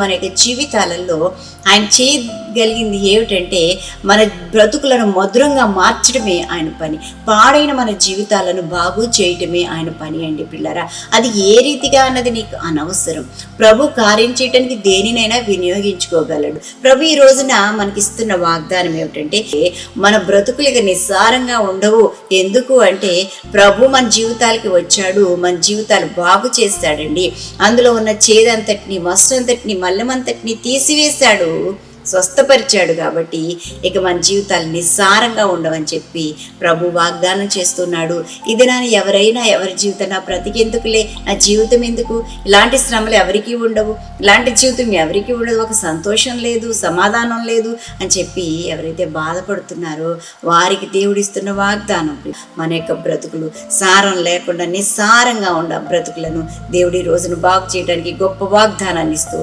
మన యొక్క జీవితాలలో ఆయన గలిగింది ఏమిటంటే మన బ్రతుకులను మధురంగా మార్చడమే ఆయన పని. పాడైన మన జీవితాలను బాగు చేయటమే ఆయన పని అండి పిల్లరా. అది ఏ రీతిగా అన్నది నీకు అనవసరం. ప్రభు కార్యం చేయటానికి దేనినైనా వినియోగించుకోగలడు. ప్రభు ఈ రోజున మనకిస్తున్న వాగ్దానం ఏమిటంటే మన బ్రతుకులు ఇక నిస్సారంగా ఉండవు. ఎందుకు అంటే ప్రభు మన జీవితాలకి వచ్చాడు మన జీవితాలు బాగు చేస్తాడండి. అందులో ఉన్న చేదంతటిని వస్త్రంతటిని మల్లెమంతటిని తీసివేశాడు. స్వస్థపరిచాడు కాబట్టి ఇక మన జీవితాలు నిస్సారంగా ఉండవని చెప్పి ప్రభు వాగ్దానం చేస్తున్నాడు. ఇది నా ఎవరైనా ఎవరి జీవితం నా బ్రతికెందుకులే? నా జీవితం ఎందుకు? ఇలాంటి శ్రమలు ఎవరికీ ఉండవు. ఇలాంటి జీవితం ఎవరికీ ఉండదు. ఒక సంతోషం లేదు సమాధానం లేదు అని చెప్పి ఎవరైతే బాధపడుతున్నారో వారికి దేవుడిస్తున్న వాగ్దానం. మన యొక్క బ్రతుకులు సారం లేకుండా నిస్సారంగా ఉండ బ్రతుకులను దేవుడి రోజును బాగు చేయడానికి గొప్ప వాగ్దానాన్ని ఇస్తూ